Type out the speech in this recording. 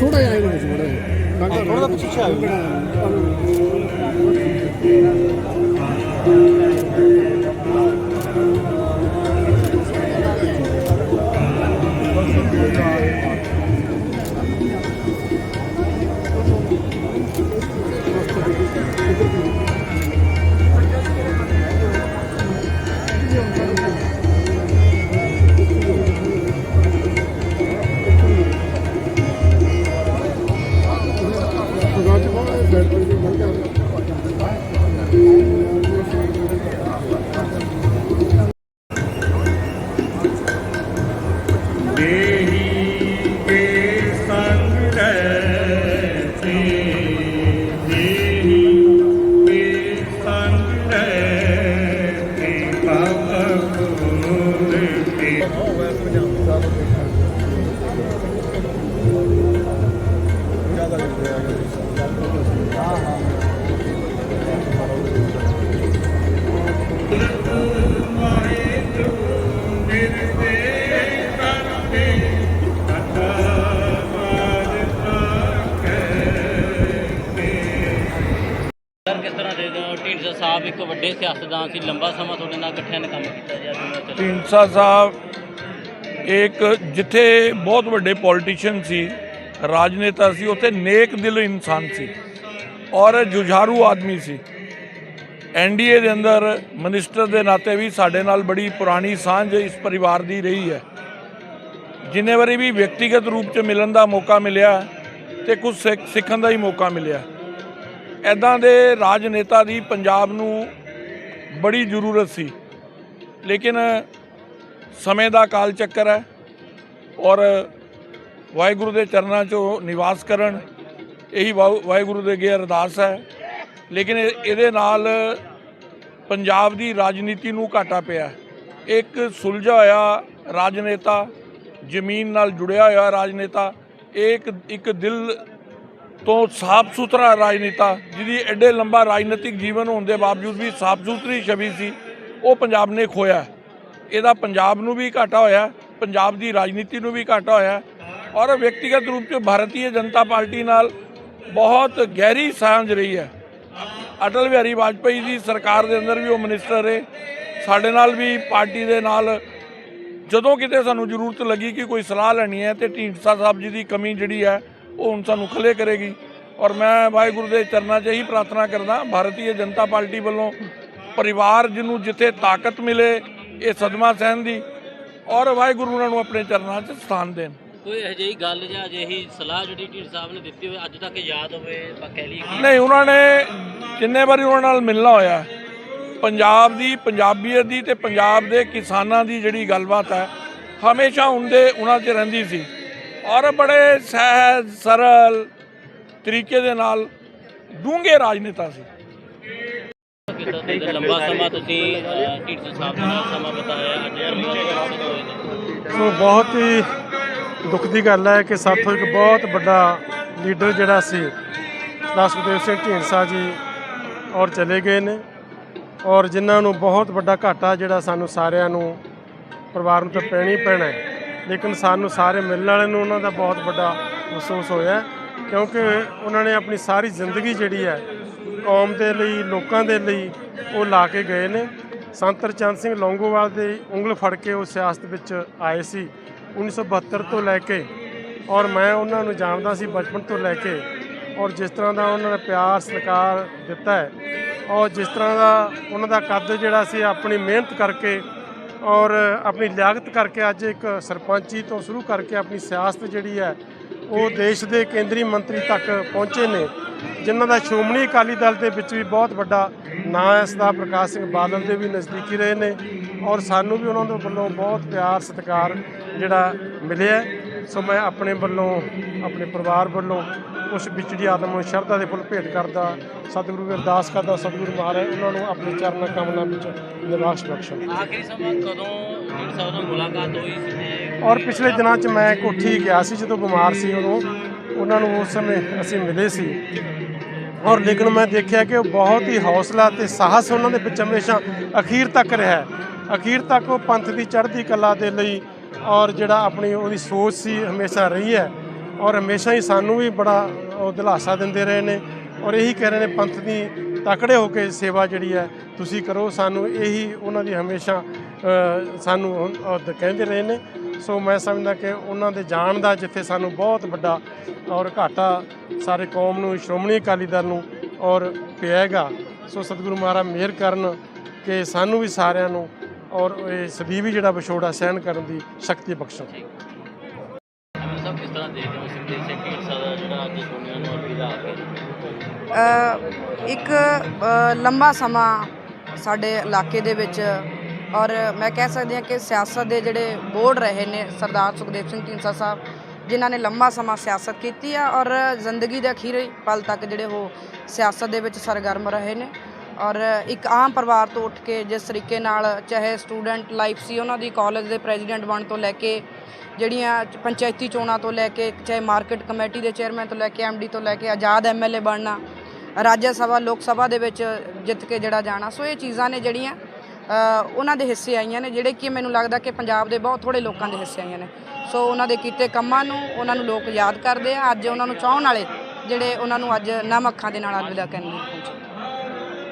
ਥੋੜਾ ਜਿਹਾ ਵਿੱਚ ਥੋੜਾ ਜਿਹਾ। ਥੋੜਾ ਪਿੱਛੇ ਆਇਓ ਢੀਂਡਸਾ ਸਾਹਿਬ ਇੱਕ ਵੱਡੇ ਸਿਆਸਤਦਾਨ ਸੀ ਲੰਬਾ ਸਮਾਂ ਤੁਹਾਡੇ ਨਾਲ ਇਕੱਠਿਆਂ ਨੇ ਕੰਮ ਕੀਤਾ ਜੀ ਅੱਜ ਢੀਂਡਸਾ ਸਾਹਿਬ ਇੱਕ ਜਿੱਥੇ ਬਹੁਤ ਵੱਡੇ ਪੋਲੀਟੀਸ਼ੀਅਨ ਸੀ ਰਾਜਨੇਤਾ ਸੀ ਉੱਥੇ ਨੇਕ ਦਿਲ ਇਨਸਾਨ ਸੀ ਔਰ ਜੁਝਾਰੂ ਆਦਮੀ ਸੀ ਐਨਡੀਏ ਦੇ ਅੰਦਰ ਮਿਨਿਸਟਰ ਦੇ ਨਾਤੇ ਵੀ ਸਾਡੇ ਨਾਲ ਬੜੀ ਪੁਰਾਣੀ ਸਾਂਝ ਇਸ ਪਰਿਵਾਰ ਦੀ ਰਹੀ ਹੈ ਜਿੰਨੇ ਵਾਰੀ ਵੀ ਵਿਅਕਤੀਗਤ ਰੂਪ 'ਚ ਮਿਲਣ ਦਾ ਮੌਕਾ ਮਿਲਿਆ ਤੇ ਕੁਝ ਸਿੱਖ- ਸਿੱਖਣ ਦਾ ਹੀ ਮੌਕਾ ਮਿਲਿਆ ਐਦਾਂ ਦੇ ਰਾਜਨੇਤਾ ਦੀ ਪੰਜਾਬ ਨੂੰ ਬੜੀ ਜ਼ਰੂਰਤ ਸੀ ਲੇਕਿਨ ਸਮੇਂ ਦਾ ਕਾਲ ਚੱਕਰ ਹੈ ਔਰ ਵਾਹਿਗੁਰੂ ਦੇ ਚਰਨਾਂ 'ਚੋਂ ਨਿਵਾਸ ਕਰਨ, ਇਹੀ ਵਾਹਿ- ਵਾਹਿਗੁਰੂ ਦੇ ਅੱਗੇ ਅਰਦਾਸ ਹੈ। ਲੇਕਿਨ ਇਹ- ਇਹਦੇ ਨਾਲ ਪੰਜਾਬ ਦੀ ਰਾਜਨੀਤੀ ਨੂੰ ਘਾਟਾ ਪਿਆ ਇੱਕ ਸੁਲਝਾ ਹੋਇਆ ਰਾਜਨੇਤਾ, ਜ਼ਮੀਨ ਨਾਲ ਜੁੜਿਆ ਹੋਇਆ ਰਾਜਨੇਤਾ ਇੱਕ ਇੱਕ ਦਿਲ ਤੋਂ ਸਾਫ਼ ਸੁਥਰਾ ਰਾਜਨੇਤਾ, ਜਿਹਦੀ ਐਡੇ ਲੰਬਾ ਰਾਜਨੀਤਿਕ ਜੀਵਨ ਹੋਣ ਦੇ ਬਾਵਜੂਦ ਵੀ ਸਾਫ਼ ਸੁਥਰੀ ਛਵੀ ਸੀ, ਉਹ ਪੰਜਾਬ ਨੇ ਖੋਇਆ ਇਹਦਾ ਪੰਜਾਬ ਨੂੰ ਵੀ ਘਾਟਾ ਹੋਇਆ, ਪੰਜਾਬ ਦੀ ਰਾਜਨੀਤੀ ਨੂੰ ਵੀ ਘਾਟਾ ਹੋਇਆ ਔਰ ਵਿਅਕਤੀਗਤ ਰੂਪ 'ਚ ਭਾਰਤੀ ਜਨਤਾ ਪਾਰਟੀ ਨਾਲ ਬਹੁਤ ਗਹਿਰੀ ਸਾਂਝ ਰਹੀ ਹੈ। ਅਟਲ ਬਿਹਾਰੀ ਵਾਜਪਾਈ ਦੀ ਸਰਕਾਰ ਦੇ ਅੰਦਰ ਵੀ ਉਹ ਮਿਨਿਸਟਰ ਰਹੇ। ਸਾਡੇ ਨਾਲ ਵੀ ਪਾਰਟੀ ਦੇ ਨਾਲ ਜਦੋਂ ਕਿਤੇ ਸਾਨੂੰ ਜ਼ਰੂਰਤ ਲੱਗੀ ਕਿ ਕੋਈ ਸਲਾਹ ਲੈਣੀ ਹੈ ਤੇ ਢੀਂਡਸਾ ਸਾਹਿਬ ਜੀ ਦੀ ਕਮੀ ਜਿਹੜੀ ਹੈ, ਉਹ ਹੁਣ ਸਾਨੂੰ ਖਲੇ ਕਰੇਗੀ। ਔਰ ਮੈਂ ਵਾਹਿਗੁਰੂ ਦੇ ਚਰਨਾਂ 'ਚ ਹੀ ਪ੍ਰਾਰਥਨਾ ਕਰਦਾ ਭਾਰਤੀ ਜਨਤਾ ਪਾਰਟੀ ਵੱਲੋਂ ਪਰਿਵਾਰ ਜਿਹਨੂੰ ਜਿੱਥੇ ਤਾਕਤ ਮਿਲੇ, ਇਹ ਸਦਮਾ ਸਹਿਣ ਦੀ ਔਰ ਵਾਹਿਗੁਰੂ ਉਹਨਾਂ ਨੂੰ ਆਪਣੇ ਚਰਨਾਂ 'ਚ ਸਥਾਨ ਦੇਣ। ਕੋਈ ਅਜਿਹੀ ਗੱਲ ਜਾਂ ਅਜਿਹੀ ਸਲਾਹ ਜਿਹੜੀ ਢੀਂਡ ਸਾਹਿਬ ਨੇ ਦਿੱਤੀ ਹੋਵੇ ਅੱਜ ਤੱਕ ਯਾਦ ਹੋਵੇ ਆਪਾਂ ਕਹਿ ਲਈਏ ਕਿ ਨਹੀਂ ਉਹਨਾਂ ਨੇ ਜਿੰਨੇ ਵਾਰੀ ਉਹਨਾਂ ਨਾਲ ਮਿਲਣਾ ਹੋਇਆ। ਪੰਜਾਬ ਦੀ ਪੰਜਾਬੀਅਤ ਦੀ ਤੇ ਪੰਜਾਬ ਦੇ ਕਿਸਾਨਾਂ ਦੀ ਜਿਹੜੀ ਗੱਲਬਾਤ ਹੈ ਹਮੇਸ਼ਾ ਹੁੰਦੇ ਉਹਨਾਂ 'ਚ ਰਹਿੰਦੀ ਸੀ। ਔਰ ਬੜੇ ਸਹਿਜ ਸਰਲ ਤਰੀਕੇ ਦੇ ਨਾਲ ਡੂੰਘੇ ਰਾਜਨੇਤਾ ਸੀ। ਕਿੱਦਾਂ ਦੇ ਲੰਬਾ ਸਮਾਂ ਤੁਸੀਂ ਢੀਂਡਸਾ ਸਾਹਿਬ ਦੇ ਨਾਲ ਸਮਾਂ ਬਿਤਾਇਆ ਅੱਜ ਸੋ ਬਹੁਤ ਹੀ ਦੁੱਖ ਦੀ ਗੱਲ ਹੈ ਕਿ ਸਾਥੋਂ ਇੱਕ ਬਹੁਤ ਵੱਡਾ ਲੀਡਰ ਜਿਹੜਾ ਸੀ ਸਰਦਾਰ ਸੁਖਦੇਵ ਸਿੰਘ ਢੀਂਡਸਾ ਜੀ ਔਰ ਚਲੇ ਗਏ ਨੇ ਔਰ ਜਿਨ੍ਹਾਂ ਨੂੰ ਬਹੁਤ ਵੱਡਾ ਘਾਟਾ ਜਿਹੜਾ ਸਾਨੂੰ ਸਾਰਿਆਂ ਨੂੰ ਪਰਿਵਾਰ ਨੂੰ ਤਾਂ ਪੈਣੀ ਪੈਣਾ ਹੈ, ਲੇਕਿਨ ਸਾਨੂੰ ਸਾਰੇ ਮਿਲਣ ਵਾਲਿਆਂ ਨੂੰ ਉਹਨਾਂ ਦਾ ਬਹੁਤ ਵੱਡਾ ਮਹਿਸੂਸ ਹੋਇਆ ਕਿਉਂਕਿ ਉਹਨਾਂ ਨੇ ਆਪਣੀ ਸਾਰੀ ਜ਼ਿੰਦਗੀ ਜਿਹੜੀ ਹੈ ਕੌਮ ਦੇ ਲਈ, ਲੋਕਾਂ ਦੇ ਲਈ ਉਹ ਲਾ ਕੇ ਗਏ ਨੇ। ਸੰਤ ਰਚੰਦ ਸਿੰਘ ਲੌਂਗੋਵਾਲ ਦੀ ਉਂਗਲ ਫੜ ਕੇ ਉਹ ਸਿਆਸਤ ਵਿੱਚ ਆਏ ਸੀ। 1972 ਤੋਂ ਲੈ ਕੇ ਔਰ ਮੈਂ ਉਹਨਾਂ ਨੂੰ ਜਾਣਦਾ ਸੀ ਬਚਪਨ ਤੋਂ ਲੈ ਕੇ ਔਰ ਜਿਸ ਤਰ੍ਹਾਂ ਦਾ ਉਹਨਾਂ ਨੇ ਪਿਆਰ, ਸਤਿਕਾਰ ਦਿੱਤਾ ਹੈ ਔਰ ਜਿਸ ਤਰ੍ਹਾਂ ਦਾ ਉਹਨਾਂ ਦਾ ਕੱਦ ਜਿਹੜਾ ਸੀ ਆਪਣੀ ਮਿਹਨਤ ਕਰਕੇ ਔਰ ਆਪਣੀ ਲਿਆਕਤ ਕਰਕੇ ਅੱਜ ਇੱਕ ਸਰਪੰਚੀ ਤੋਂ ਸ਼ੁਰੂ ਕਰਕੇ ਆਪਣੀ ਸਿਆਸਤ ਜਿਹੜੀ ਹੈ ਉਹ ਦੇਸ਼ ਦੇ ਕੇਂਦਰੀ ਮੰਤਰੀ ਤੱਕ ਪਹੁੰਚੇ ਨੇ, ਜਿਨ੍ਹਾਂ ਦਾ ਸ਼੍ਰੋਮਣੀ ਅਕਾਲੀ ਦਲ ਦੇ ਵਿੱਚ ਵੀ ਬਹੁਤ ਵੱਡਾ ਨਾਂ ਹੈ, ਸਰਦਾਰ ਪ੍ਰਕਾਸ਼ ਸਿੰਘ ਬਾਦਲ ਦੇ ਵੀ ਨਜ਼ਦੀਕੀ ਰਹੇ ਨੇ ਔਰ ਸਾਨੂੰ ਵੀ ਉਹਨਾਂ ਦੇ ਵੱਲੋਂ ਬਹੁਤ ਪਿਆਰ, ਸਤਿਕਾਰ ਜਿਹੜਾ ਮਿਲਿਆ। ਸੋ ਮੈਂ ਆਪਣੇ ਵੱਲੋਂ ਆਪਣੇ ਪਰਿਵਾਰ ਵੱਲੋਂ ਉਸ ਵਿਚੜੀ ਆਤਮਾ ਨੂੰ ਸ਼ਰਧਾ ਦੇ ਫੁੱਲ ਭੇਟ ਕਰਦਾ ਸਤਿਗੁਰੂ ਅਰਦਾਸ ਕਰਦਾ ਸਤਿਗੁਰੂ ਮਹਾਰਾਜ ਉਹਨਾਂ ਨੂੰ ਆਪਣੇ ਚਰਨ ਕਮਲਾਂ ਵਿੱਚ ਨਿਵਾਸ ਬਖਸ਼ਣ ਆਖਰੀ ਸਮਾਂ ਕਦੋਂ ਸਾਹਿਬ ਨਾਲ ਮੁਲਾਕਾਤ ਹੋਈ ਸੀ ਔਰ ਪਿਛਲੇ ਦਿਨਾਂ 'ਚ ਮੈਂ ਕੋਠੀ ਗਿਆ ਸੀ ਜਦੋਂ ਬਿਮਾਰ ਸੀ ਉਦੋਂ ਉਹਨਾਂ ਨੂੰ ਉਸ ਸਮੇਂ ਅਸੀਂ ਮਿਲੇ ਸੀ ਔਰ ਲੇਕਿਨ ਮੈਂ ਦੇਖਿਆ ਕਿ ਉਹ ਬਹੁਤ ਹੀ ਹੌਸਲਾ ਤੇ ਸਾਹਸ ਉਹਨਾਂ ਦੇ ਵਿੱਚ ਹਮੇਸ਼ਾ ਅਖੀਰ ਤੱਕ ਰਿਹਾ। ਅਖੀਰ ਤੱਕ ਉਹ ਪੰਥ ਦੀ ਚੜ੍ਹਦੀ ਕਲਾ ਦੇ ਲਈ ਔਰ ਜਿਹੜਾ ਆਪਣੀ ਉਹਦੀ ਸੋਚ ਸੀ, ਹਮੇਸ਼ਾ ਰਹੀ ਹੈ। ਔਰ ਹਮੇਸ਼ਾ ਹੀ ਸਾਨੂੰ ਵੀ ਬੜਾ ਉਹ ਦਿਲਾਸਾ ਦਿੰਦੇ ਰਹੇ ਨੇ। ਔਰ ਇਹੀ ਕਹਿ ਰਹੇ ਨੇ, ਪੰਥ ਦੀ ਤਕੜੇ ਹੋ ਕੇ ਸੇਵਾ ਜਿਹੜੀ ਹੈ, ਤੁਸੀਂ ਕਰੋ। ਸਾਨੂੰ ਇਹੀ ਉਹਨਾਂ ਦੀ ਹਮੇਸ਼ਾ ਸਾਨੂੰ ਕਹਿੰਦੇ ਰਹੇ ਨੇ। ਸੋ ਮੈਂ ਸਮਝਦਾ ਕਿ ਉਹਨਾਂ ਦੇ ਜਾਣ ਦਾ ਜਿੱਥੇ ਸਾਨੂੰ ਬਹੁਤ ਵੱਡਾ ਔਰ ਘਾਟਾ ਸਾਰੇ ਕੌਮ ਨੂੰ, ਸ਼੍ਰੋਮਣੀ ਅਕਾਲੀ ਦਲ ਨੂੰ ਔਰ ਪਿਆਗਾ ਸੋ ਸਤਿਗੁਰੂ ਮਹਾਰਾਜ ਮਿਹਰ ਕਰਨ ਕਿ ਸਾਨੂੰ ਵੀ ਸਾਰਿਆਂ ਨੂੰ ਔਰ ਇਹ ਸਦੀਵੀ ਜਿਹੜਾ ਵਿਛੋੜਾ ਸਹਿਣ ਕਰਨ ਦੀ ਸ਼ਕਤੀ ਬਖਸ਼ਣ ਐਮਐਲ ਸਾਹਿਬ ਕਿਸ ਤਰ੍ਹਾਂ ਦੇਖਦੇ ਹੋ ਸੁਖਦੇਵ ਸਿੰਘ ਢੀਂਡਸਾ ਦਾ ਜਿਹੜਾ ਅੱਜ ਦੁਨੀਆ ਨੂੰ ਅਲਵਿਦਾ ਆ ਗਿਆ ਅ, ਇੱਕ ਲੰਬਾ ਸਮਾਂ ਸਾਡੇ ਇਲਾਕੇ ਦੇ ਵਿੱਚ ਔਰ ਮੈਂ ਕਹਿ ਸਕਦੀ ਹਾਂ ਕਿ ਸਿਆਸਤ ਦੇ ਜਿਹੜੇ ਬੋਰਡ ਰਹੇ ਨੇ ਸਰਦਾਰ ਸੁਖਦੇਵ ਸਿੰਘ ਢੀਂਡਸਾ ਸਾਹਿਬ ਜਿਨ੍ਹਾਂ ਨੇ ਲੰਮਾ ਸਮਾਂ ਸਿਆਸਤ ਕੀਤੀ ਆ ਔਰ ਜ਼ਿੰਦਗੀ ਦੇ ਅਖੀਰੇ ਪਲ ਤੱਕ ਜਿਹੜੇ ਉਹ ਸਿਆਸਤ ਦੇ ਵਿੱਚ ਸਰਗਰਮ ਰਹੇ ਨੇ। ਔਰ ਇੱਕ ਆਮ ਪਰਿਵਾਰ ਤੋਂ ਉੱਠ ਕੇ ਜਿਸ ਤਰੀਕੇ ਨਾਲ ਚਾਹੇ ਸਟੂਡੈਂਟ ਲਾਈਫ ਸੀ, ਉਹਨਾਂ ਦੀ ਕਾਲਜ ਦੇ ਪ੍ਰੈਜ਼ੀਡੈਂਟ ਬਣ ਤੋਂ ਲੈ ਕੇ ਜਿਹੜੀਆਂ ਪੰਚਾਇਤੀ ਚੋਣਾਂ ਤੋਂ ਲੈ ਕੇ ਚਾਹੇ ਮਾਰਕੀਟ ਕਮੇਟੀ ਦੇ ਚੇਅਰਮੈਨ ਤੋਂ ਲੈ ਕੇ ਐਮਡੀ ਤੋਂ ਲੈ ਕੇ ਆਜ਼ਾਦ ਐਮਐਲਏ ਬਣਨਾ, ਰਾਜ ਸਭਾ, ਲੋਕ ਸਭਾ ਦੇ ਵਿੱਚ ਜਿੱਤ ਕੇ ਜਿਹੜਾ ਜਾਣਾ, ਸੋ ਇਹ ਚੀਜ਼ਾਂ ਨੇ ਜਿਹੜੀਆਂ ਉਹਨਾਂ ਦੇ ਹਿੱਸੇ ਆਈਆਂ ਨੇ, ਜਿਹੜੇ ਕਿ ਮੈਨੂੰ ਲੱਗਦਾ ਕਿ ਪੰਜਾਬ ਦੇ ਬਹੁਤ ਥੋੜੇ ਲੋਕਾਂ ਦੇ ਹਿੱਸੇ ਆਈਆਂ ਨੇ। ਸੋ ਉਹਨਾਂ ਦੇ ਕੀਤੇ ਕੰਮਾਂ ਨੂੰ, ਉਹਨਾਂ ਨੂੰ ਲੋਕ ਯਾਦ ਕਰਦੇ ਆ, ਅੱਜ ਉਹਨਾਂ ਨੂੰ ਚਾਹਣ ਵਾਲੇ ਜਿਹੜੇ ਉਹਨਾਂ ਨੂੰ ਅੱਜ ਨਮ ਅੱਖਾਂ ਦੇ ਨਾਲ ਅਲਵਿਦਾ ਕਰਨ ਲਈ ਪਹੁੰਚੇ।